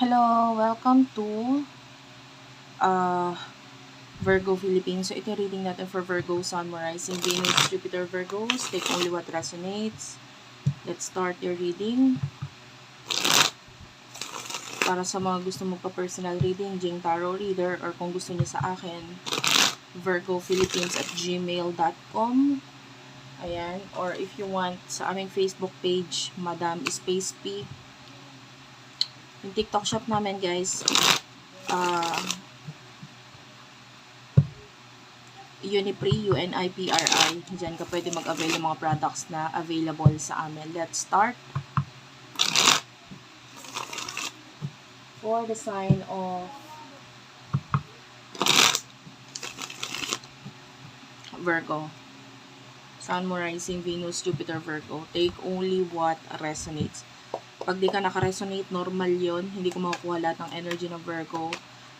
Hello, welcome to uh, Virgo Philippines. So, ito reading natin for Virgo, Sun, Rising, Venus, Jupiter, Virgos. Take only what resonates. Let's start your reading. Para sa mga gusto magpa-personal reading, Jing Tarot Reader, or kung gusto niyo sa akin, virgophilippines at gmail.com. Ayan. Or if you want, sa aming Facebook page, Madam Space P. Yung TikTok shop namin, guys, uh, Unipri, U-N-I-P-R-I. Diyan ka pwede mag-avail ng mga products na available sa amin. Let's start. For the sign of Virgo. Sun, Moon, Rising, Venus, Jupiter, Virgo. Take only what resonates. Pag di ka nakaresonate, normal yon Hindi ko makukuha lahat ng energy ng Virgo.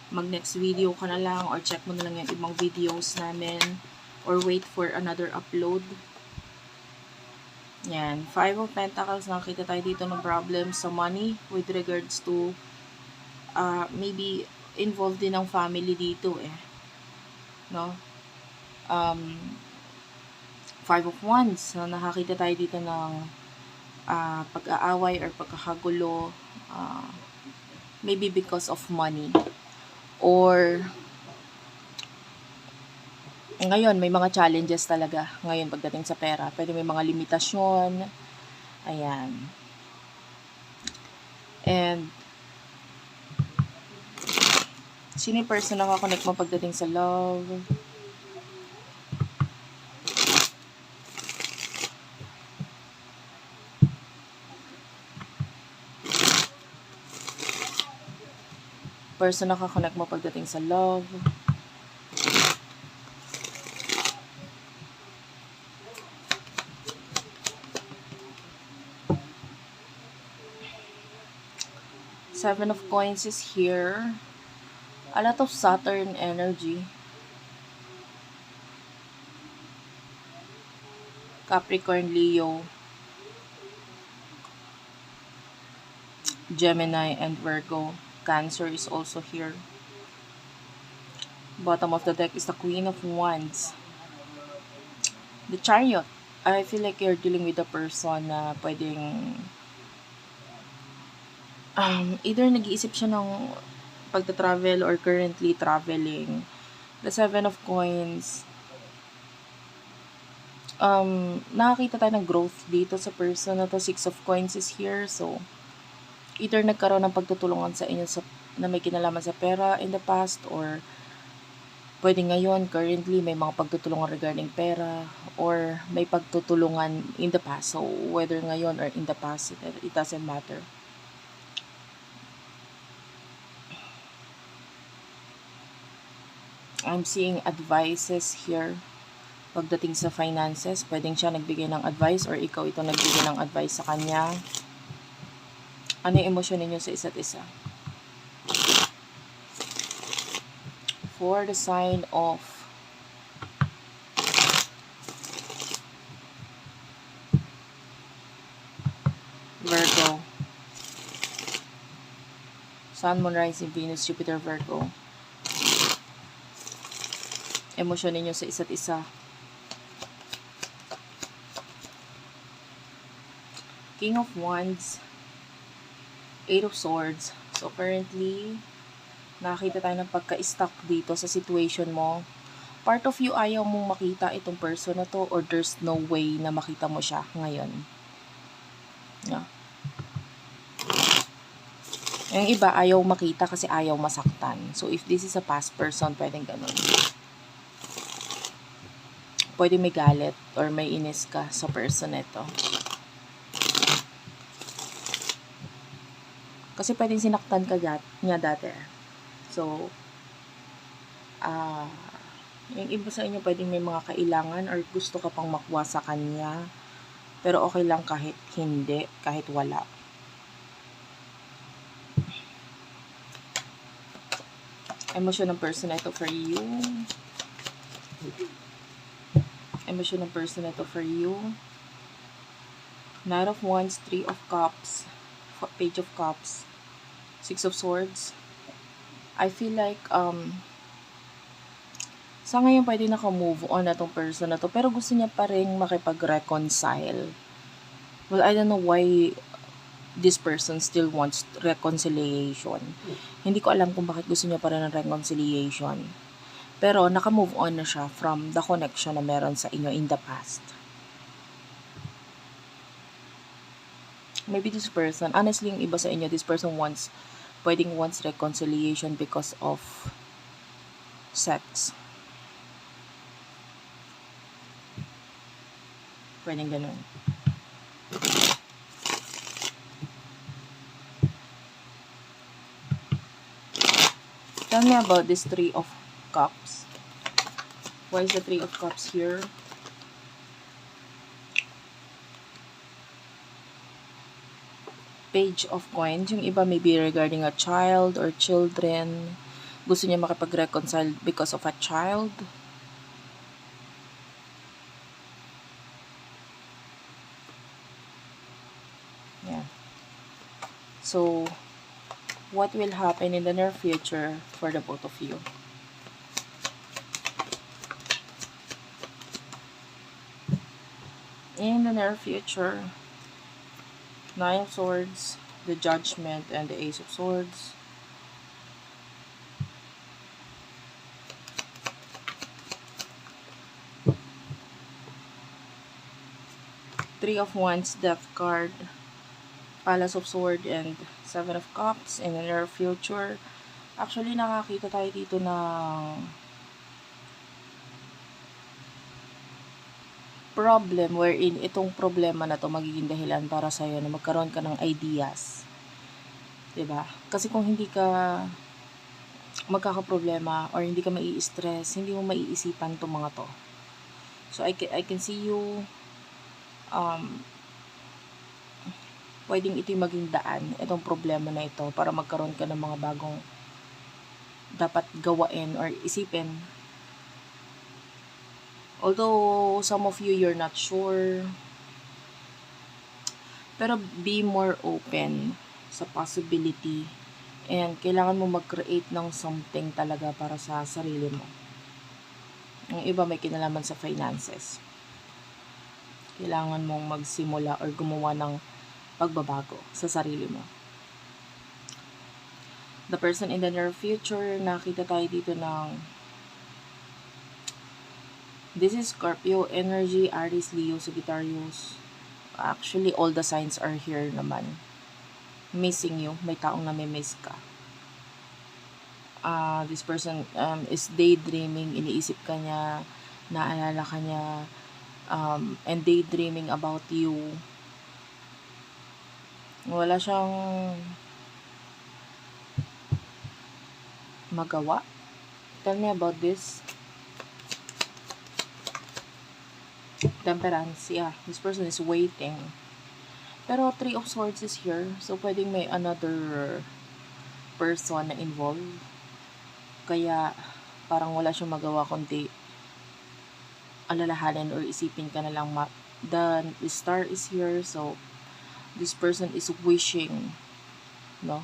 Mag next video ka na lang or check mo na lang yung ibang videos namin or wait for another upload. Yan. Five of Pentacles, nakita tayo dito ng problem sa money with regards to uh, maybe involved din ang family dito eh. No? Um, Five of Wands, na nakakita tayo dito ng uh, pag-aaway or pagkakagulo uh, maybe because of money. Or ngayon may mga challenges talaga ngayon pagdating sa pera. Pwede may mga limitasyon. Ayan. And sino yung person na kakonect mo pagdating sa love person na kakonect mo pagdating sa love. Seven of coins is here. A lot of Saturn energy. Capricorn, Leo, Gemini, and Virgo. Cancer is also here. Bottom of the deck is the Queen of Wands. The Chariot. I feel like you're dealing with a person na pwedeng um, either nag-iisip siya ng pagta-travel or currently traveling. The Seven of Coins. Um, nakakita tayo ng growth dito sa person na to. Six of Coins is here. So, either nagkaroon ng pagtutulungan sa inyo sa, na may kinalaman sa pera in the past or pwede ngayon, currently, may mga pagtutulungan regarding pera or may pagtutulungan in the past. So, whether ngayon or in the past, it, it doesn't matter. I'm seeing advices here pagdating sa finances. Pwedeng siya nagbigay ng advice or ikaw ito nagbigay ng advice sa kanya. Ano yung emosyon ninyo sa isa't isa? For the sign of Virgo. Sun, Moon, Rising, Venus, Jupiter, Virgo. Emosyon ninyo sa isa't isa. King of Wands. Eight of Swords. So, currently, nakakita tayo ng pagka-stuck dito sa situation mo. Part of you ayaw mong makita itong person na to or there's no way na makita mo siya ngayon. Yeah. Yung iba, ayaw makita kasi ayaw masaktan. So, if this is a past person, pwedeng ganun. Pwede may galit or may inis ka sa person nito. Kasi pwedeng sinaktan ka niya dati. So, ah, uh, yung iba sa inyo pwedeng may mga kailangan or gusto ka pang makuha sa kanya. Pero okay lang kahit hindi, kahit wala. Emosyon ng person ito for you. Emosyon ng person ito for you. Knight of Wands, Three of Cups, Page of Cups, Six of Swords. I feel like, um, sa ngayon pwede naka-move on na tong person na to, pero gusto niya pa rin makipag-reconcile. Well, I don't know why this person still wants reconciliation. Hindi ko alam kung bakit gusto niya pa rin ng reconciliation. Pero naka-move on na siya from the connection na meron sa inyo in the past. Maybe this person, honestly, yung iba sa inyo, this person wants, pwedeng wants reconciliation because of sex. Pwedeng ganun. Tell me about this Three of Cups. Why is the Three of Cups here? Page of Coins. Yung iba maybe regarding a child or children. Gusto niya makipag-reconcile because of a child. Yeah. So, what will happen in the near future for the both of you? In the near future, Nine of Swords, the Judgment, and the Ace of Swords. Three of Wands, Death card, Palace of Sword, and Seven of Cups in the near future. Actually, nakakita tayo dito ng problem wherein itong problema na to magiging dahilan para sa'yo na magkaroon ka ng ideas. 'Di ba? Kasi kung hindi ka magkakaproblema or hindi ka mai-stress, hindi mo maiisipan tong mga to. So I can, I can see you um pwedeng ito maging daan, itong problema na ito para magkaroon ka ng mga bagong dapat gawain or isipin Although some of you you're not sure. Pero be more open sa possibility and kailangan mo mag-create ng something talaga para sa sarili mo. Yung iba may kinalaman sa finances. Kailangan mong magsimula or gumawa ng pagbabago sa sarili mo. The person in the near future, nakita tayo dito ng This is Scorpio energy, Aries, Leo, Sagittarius. Actually, all the signs are here naman. Missing you. May taong nami-miss ka. Uh, this person um, is daydreaming. Iniisip ka niya. Naalala ka niya. Um, and daydreaming about you. Wala siyang magawa. Tell me about this. Temperance, yeah. This person is waiting. Pero Three of Swords is here. So, pwedeng may another person na involved. Kaya, parang wala siyang magawa kundi alalahanin or isipin ka na lang ma- the, the star is here so this person is wishing no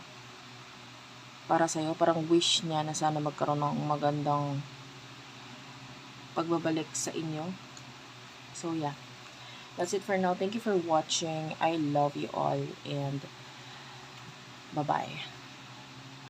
para sa'yo parang wish niya na sana magkaroon ng magandang pagbabalik sa inyo So, yeah. That's it for now. Thank you for watching. I love you all and bye-bye.